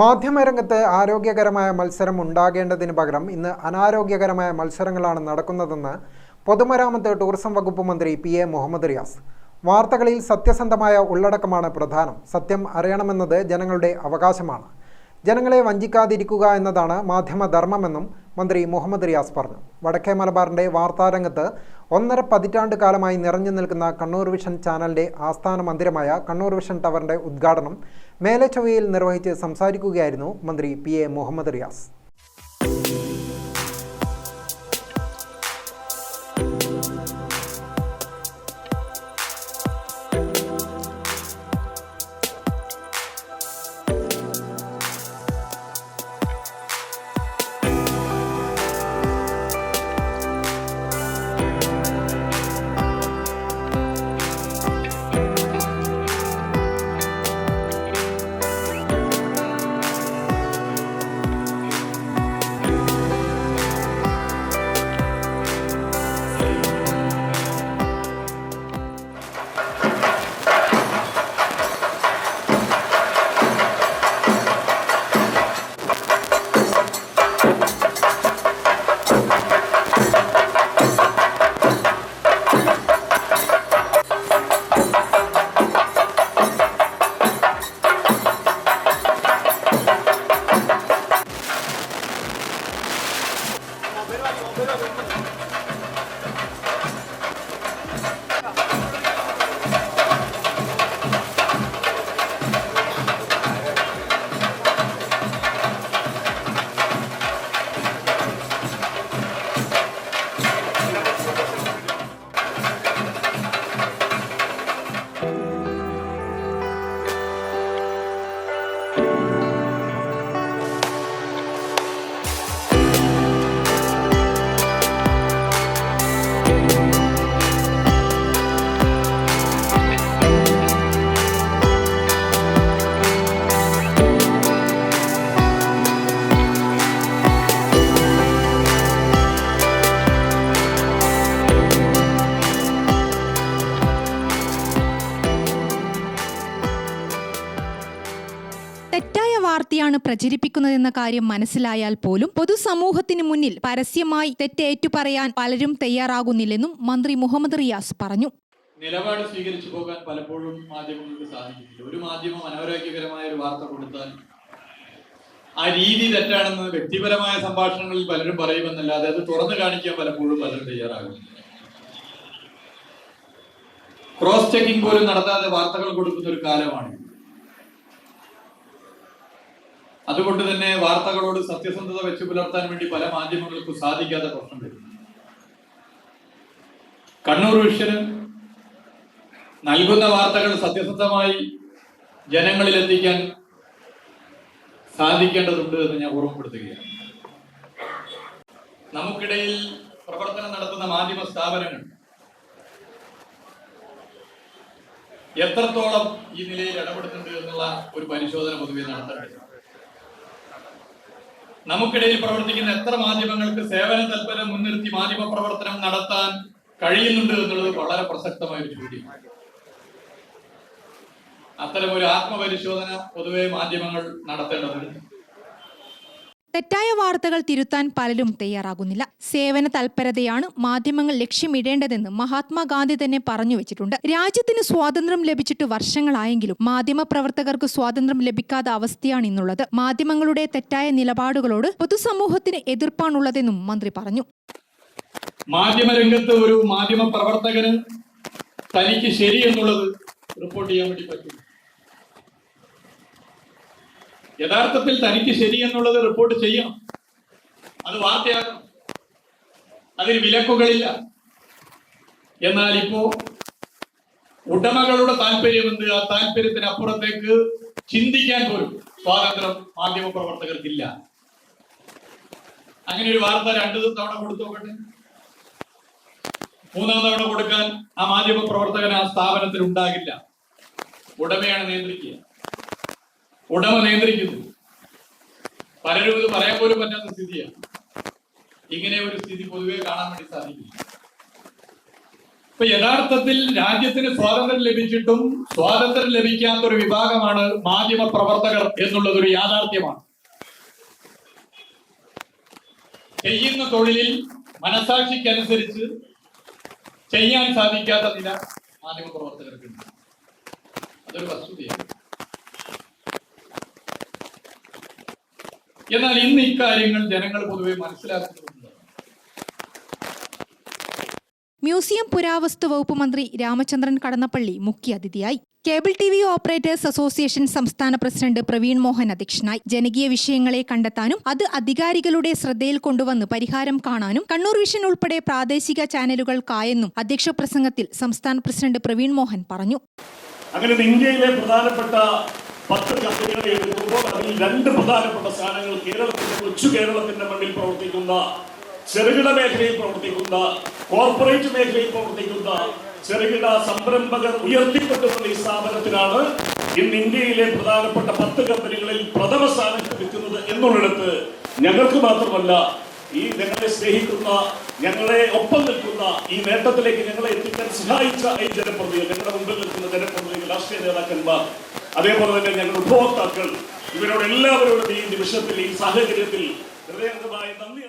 മാധ്യമരംഗത്ത് ആരോഗ്യകരമായ മത്സരം ഉണ്ടാകേണ്ടതിന് പകരം ഇന്ന് അനാരോഗ്യകരമായ മത്സരങ്ങളാണ് നടക്കുന്നതെന്ന് പൊതുമരാമത്ത് ടൂറിസം വകുപ്പ് മന്ത്രി പി എ മുഹമ്മദ് റിയാസ്. വാർത്തകളിൽ സത്യസന്ധമായ ഉള്ളടക്കമാണ് പ്രധാനം. സത്യം അറിയണമെന്നത് ജനങ്ങളുടെ അവകാശമാണ്. ജനങ്ങളെ വഞ്ചിക്കാതിരിക്കുക എന്നതാണ് മാധ്യമധർമ്മമെന്നും മന്ത്രി മുഹമ്മദ് റിയാസ് പറഞ്ഞു. വടക്കേ മലബാറിന്റെ വാർത്താരംഗത്ത് ഒന്നര പതിറ്റാണ്ട് കാലമായി നിറഞ്ഞു നിൽക്കുന്ന കണ്ണൂർ വിഷൻ ചാനലിന്റെ ആസ്ഥാന മന്ദിരമായ കണ്ണൂർ വിഷൻ ടവറിന്റെ ഉദ്ഘാടനം മേലച്ചൊവ്വയിൽ നിർവഹിച്ച് സംസാരിക്കുകയായിരുന്നു മന്ത്രി പി എ മുഹമ്മദ് റിയാസ്. വാർത്തയാണ് പ്രചരിപ്പിക്കുന്നതെന്ന കാര്യം മനസ്സിലായാൽ പോലും പൊതുസമൂഹത്തിന് മുന്നിൽ പരസ്യമായി തെറ്റേറ്റു പറയാൻ പലരും തയ്യാറാകുന്നില്ലെന്നും മന്ത്രി മുഹമ്മദ് റിയാസ് പറഞ്ഞു. നിലപാട് സ്വീകരിച്ചു പോകാൻ പലപ്പോഴും മാധ്യമങ്ങൾക്ക് സാധിക്കുന്നില്ല ഒരു മാധ്യമം അനാരോഗ്യകരമായ ഒരു വാർത്ത കൊടുത്താൽ ആ രീതി തെറ്റാണെന്ന് വ്യക്തിപരമായ സംഭാഷണങ്ങളിൽ പലരും പറയുമെന്നല്ലാതെ അതായത് തുറന്നു കാണിക്കാൻ പലപ്പോഴും പലരും തയ്യാറാകുന്നില്ല. ക്രോസ് ചെക്കിംഗ് പോലും നടത്താതെ വാർത്തകൾ കൊടുക്കുന്ന ഒരു കാലമാണ് അതുകൊണ്ട് തന്നെ വാർത്തകളോട് സത്യസന്ധത വെച്ച് പുലർത്താൻ വേണ്ടി പല മാധ്യമങ്ങൾക്കും സാധിക്കാത്ത പ്രശ്നം വരുന്നു. കണ്ണൂർ വിഷന് നൽകുന്ന വാർത്തകൾ സത്യസന്ധമായി ജനങ്ങളിൽ എത്തിക്കാൻ സാധിക്കേണ്ടതുണ്ട് എന്ന് ഞാൻ ഓർമ്മപ്പെടുത്തുകയാണ്. നമുക്കിടയിൽ പ്രവർത്തനം നടത്തുന്ന മാധ്യമ സ്ഥാപനങ്ങൾ എത്രത്തോളം ഈ നിലയിൽ ഇടപെടുന്നുണ്ട് എന്നുള്ള ഒരു പരിശോധന പൊതുവെ നടത്തേണ്ടത് നമുക്കിടയിൽ പ്രവർത്തിക്കുന്ന എത്ര മാധ്യമങ്ങൾക്ക് സേവന തൽപരം മുൻനിർത്തി മാധ്യമ പ്രവർത്തനം നടത്താൻ കഴിയുന്നുണ്ട് എന്നുള്ളത് വളരെ പ്രസക്തമായ ഒരു ചോദ്യമാണ് അത്തരം ഒരു ആത്മപരിശോധന പൊതുവെ മാധ്യമങ്ങൾ നടത്തേണ്ടതുണ്ട്. തെറ്റായ വാർത്തകൾ തിരുത്താൻ പലരും തയ്യാറാകുന്നില്ല. സേവന തൽപരതയാണ് മാധ്യമങ്ങൾ ലക്ഷ്യമിടേണ്ടതെന്ന് മഹാത്മാഗാന്ധി തന്നെ പറഞ്ഞു വെച്ചിട്ടുണ്ട്. രാജ്യത്തിന് സ്വാതന്ത്ര്യം ലഭിച്ചിട്ട് വർഷങ്ങളായെങ്കിലും മാധ്യമ പ്രവർത്തകർക്ക് സ്വാതന്ത്ര്യം ലഭിക്കാത്ത അവസ്ഥയാണ് ഇന്നുള്ളത്. മാധ്യമങ്ങളുടെ തെറ്റായ നിലപാടുകളോട് പൊതുസമൂഹത്തിന് എതിർപ്പാണുള്ളതെന്നും മന്ത്രി പറഞ്ഞു. മാധ്യമരംഗത്ത് ഒരു മാധ്യമ പ്രവർത്തകന് തനിക്ക് ശരി എന്നുള്ളത് റിപ്പോർട്ട് ചെയ്യാൻ വേണ്ടി പറ്റും. യഥാർത്ഥത്തിൽ തനിക്ക് ശരി എന്നുള്ളത് റിപ്പോർട്ട് ചെയ്യണം അത് വാർത്തയാക്കണം അതിന് വിലക്കുകളില്ല. എന്നാൽ ഇപ്പോ ഉടമകളുടെ താല്പര്യമെന്ത് ആ താല്പര്യത്തിന് അപ്പുറത്തേക്ക് ചിന്തിക്കാൻ പോലും സ്വാതന്ത്ര്യം മാധ്യമ പ്രവർത്തകർക്കില്ല. അങ്ങനെ ഒരു വാർത്ത രണ്ടു തവണ കൊടുത്തു നോക്കട്ടെ. മൂന്നാം തവണ കൊടുക്കാൻ ആ മാധ്യമ പ്രവർത്തകൻ ആ സ്ഥാപനത്തിൽ ഉണ്ടാകില്ല. ഉടമയാണ് നിയന്ത്രിക്കുക. ഉടമ നിയന്ത്രിക്കുന്നു. പലരും ഇത് പറയാൻ പോലും പറ്റാത്ത സ്ഥിതിയാണ്. ഇങ്ങനെ ഒരു സ്ഥിതി പൊതുവെ കാണാൻ വേണ്ടി സാധിക്കില്ല. ഇപ്പൊ യഥാർത്ഥത്തിൽ രാജ്യത്തിന് സ്വാതന്ത്ര്യം ലഭിച്ചിട്ടും സ്വാതന്ത്ര്യം ലഭിക്കാത്ത ഒരു വിഭാഗമാണ് മാധ്യമ പ്രവർത്തകർ എന്നുള്ളത് ഒരു യാഥാർത്ഥ്യമാണ്. ചെയ്യുന്ന തൊഴിലിൽ മനസാക്ഷിക്കനുസരിച്ച് ചെയ്യാൻ സാധിക്കാത്ത നില മാധ്യമ പ്രവർത്തകർക്കുണ്ട്. അതൊരു വസ്തുതയാണ്. എന്നാൽ ഇന്ന് ഇക്കാര്യങ്ങൾ ജനങ്ങൾ പൊതുവെ മനസ്സിലാക്കുന്നുണ്ട് മ്യൂസിയം പുരാവസ്തു വകുപ്പ് മന്ത്രി രാമചന്ദ്രൻ കടന്നപ്പള്ളി മുഖ്യാതിഥിയായി cable T V operators association സംസ്ഥാന പ്രസിഡന്റ് പ്രവീൺ മോഹൻ അധ്യക്ഷനായി. ജനകീയ വിഷയങ്ങളെ കണ്ടെത്താനും അത് അധികാരികളുടെ ശ്രദ്ധയിൽ കൊണ്ടുവന്ന് പരിഹാരം കാണാനും കണ്ണൂർ വിഷൻ ഉൾപ്പെടെ പ്രാദേശിക ചാനലുകൾക്കായെന്നും അധ്യക്ഷ പ്രസംഗത്തിൽ സംസ്ഥാന പ്രസിഡന്റ് പ്രവീൺ മോഹൻ പറഞ്ഞു. അങ്ങനെ ഇന്ത്യയിലെ പ്രധാനപ്പെട്ട പത്ത് കമ്പനികളെ എടുക്കുമ്പോൾ അതിൽ രണ്ട് പ്രധാനപ്പെട്ട സ്ഥാനങ്ങൾ കേരളത്തിന്റെ കൊച്ചു കേരളത്തിന്റെ മണ്ണിൽ പ്രവർത്തിക്കുന്ന ചെറുകിട മേഖലയിൽ പ്രവർത്തിക്കുന്ന കോർപ്പറേറ്റ് മേഖലയിൽ പ്രവർത്തിക്കുന്ന ചെറുകിട സംരംഭകർ ഉയർത്തിക്കൊണ്ടുവന്ന ഈ സ്ഥാപനത്തിനാണ് ഇന്ന് ഇന്ത്യയിലെ പ്രധാനപ്പെട്ട പത്ത് കമ്പനികളിൽ പ്രഥമ സ്ഥാനം ലഭിക്കുന്നത് എന്നുള്ളിടത്ത് ഞങ്ങൾക്ക് മാത്രമല്ല ഈ ഞങ്ങളെ സ്നേഹിക്കുന്ന ഞങ്ങളെ ഒപ്പം നിൽക്കുന്ന ഈ നേട്ടത്തിലേക്ക് ഞങ്ങളെ എത്തിക്കാൻ സഹായിച്ച ഈ ജനപ്രതിനിധികൾ ഞങ്ങളുടെ മുമ്പിൽ നിൽക്കുന്ന ജനപ്രതിനിധികൾ രാഷ്ട്രീയ നേതാക്കന്മാർ അതേപോലെ തന്നെ ഞങ്ങൾ ഉപഭോക്താക്കൾ ഇവരോട് എല്ലാവരോടും ഈ നിമിഷത്തിൽ ഈ സാഹചര്യത്തിൽ ഹൃദയംഗമായ നന്ദി.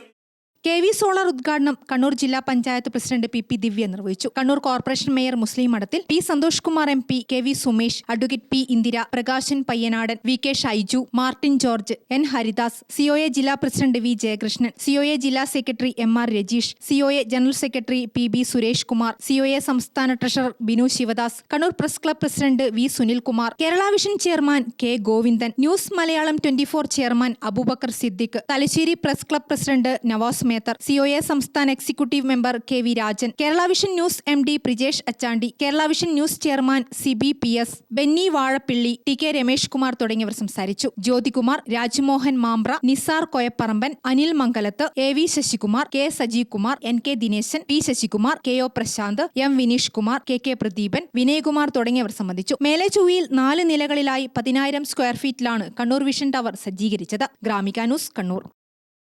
കെ വി സോളാർ ഉദ്ഘാടനം കണ്ണൂർ ജില്ലാ panchayat president P P Divya നിർവഹിച്ചു. Kannur corporation mayor Muslih Madathil P Santhosh Kumar M P K V Sumesh advocate P Indira Prakashan Payyanadan V K Shaiju Martin George N Haridas COA ജില്ലാ president V Jayakrishnan COA ജില്ലാ secretary M R Rajeesh COA general secretary P B Suresh Kumar COA സംസ്ഥാന treasurer Binu Sivadas Kannur press club president V Sunilkumar Kerala Vision chairman K Govindan news Malayalam twenty chairman Aboobacker Siddique Thalassery press club president Navas Methar A സംസ്ഥാന executive member K V Rajan Kerala Vision News M D Prijesh Achandi Kerala Vision News chairman C B P S Benny Vazhappilly T K Ramesh Kumar തുടങ്ങിയവർ സംസാരിച്ചു. Jyothikumar Rajmohan Mambra Nisar Koyaparamban Anil Mangalath A V Sasikumar K Sajeev Kumar N K Dineshan P Sasikumar K O Prasanth M Vineesh Kumar K K Pradeepan Vinayakumar തുടങ്ങിയവർ സംബന്ധിച്ചു. മേലെചൊവ്വയിൽ നാല് നിലകളിലായി പതിനായിരം square ഫീറ്റിലാണ് Kannur vision tower സജ്ജീകരിച്ചത്. Gramika news Kannur.